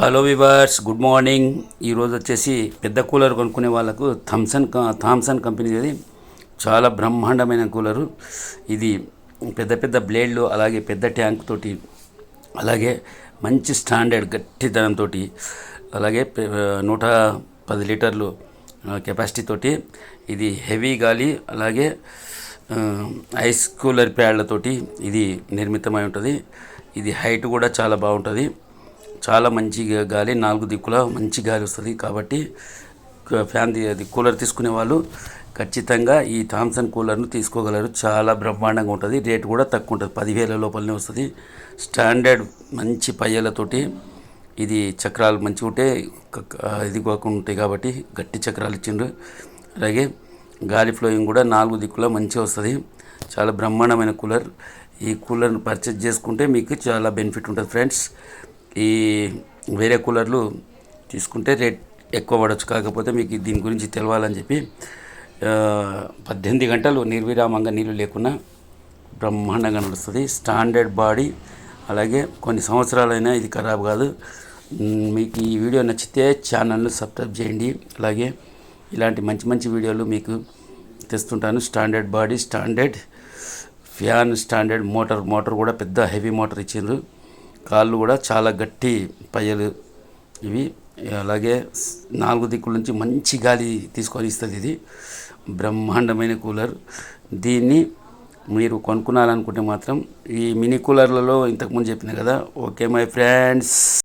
Hello viewers good morning ఈరోజు వచ్చేసి పెద్ద కూలర్ కొనుక్కునే వాళ్ళకు థమ్సన్ థామ్సన్ కంపెనీది చాలా బ్రహ్మాండమైన కూలరు. ఇది పెద్ద పెద్ద బ్లేడ్లు అలాగే పెద్ద ట్యాంక్ తోటి అలాగే మంచి స్టాండర్డ్ గట్టిదనంతో అలాగే నూట పది లీటర్లు కెపాసిటీ తోటి ఇది హెవీ గాలి అలాగే ఐస్ కూలర్ ప్యాడ్లతోటి ఇది నిర్మితమై ఉంటుంది. ఇది హైట్ కూడా చాలా బాగుంటుంది. చాలా మంచి గాలి నాలుగు దిక్కుల మంచి గాలి వస్తుంది. కాబట్టి ఫ్యాన్ అది కూలర్ తీసుకునే వాళ్ళు ఖచ్చితంగా ఈ థామ్సన్ కూలర్ను తీసుకోగలరు. చాలా బ్రహ్మాండంగా ఉంటుంది. రేట్ కూడా తక్కువ ఉంటుంది. పదివేల లోపలనే వస్తుంది. స్టాండర్డ్ మంచి పయ్యలతోటి ఇది చక్రాలు మంచిగా ఉంటే ఇది కాకుండా ఉంటాయి కాబట్టి గట్టి చక్రాలు ఇచ్చిండ్రు. అలాగే గాలి ఫ్లోయింగ్ కూడా నాలుగు దిక్కుల మంచిగా వస్తుంది. చాలా బ్రహ్మాండమైన కూలర్. ఈ కూలర్ను పర్చేజ్ చేసుకుంటే మీకు చాలా బెనిఫిట్ ఉంటుంది ఫ్రెండ్స్. ఈ వేరే కూలర్లు తీసుకుంటే రేట్ ఎక్కువ పడవచ్చు కాకపోతే మీకు దీని గురించి తెలవాలని చెప్పి పద్దెనిమిది గంటలు నిర్విరామంగా నీళ్ళు లేకుండా బ్రహ్మాండంగా నడుస్తుంది. Standard body. అలాగే కొన్ని సంవత్సరాలైనా ఇది ఖరాబ్ కాదు. మీకు ఈ వీడియో నచ్చితే ఛానల్ను సబ్స్క్రైబ్ చేయండి. అలాగే ఇలాంటి మంచి మంచి వీడియోలు మీకు తెస్తుంటాను. Standard body standard fan standard motor. Motor కూడా పెద్ద హెవీ మోటార్ ఇచ్చిండ్రు. కాళ్ళు కూడా చాలా గట్టి పయ్యలు ఇవి అలాగే నాలుగు దిక్కుల నుంచి మంచి గాలి తీసుకొని ఇస్తుంది ఇది. బ్రహ్మాండమైన కూలర్. దీన్ని మీరు కొనుక్కున్నారనుకుంటే మాత్రం ఈ మినీ కూలర్లలో ఇంతకుముందు చెప్పిన కదా ఓకే మై ఫ్రెండ్స్.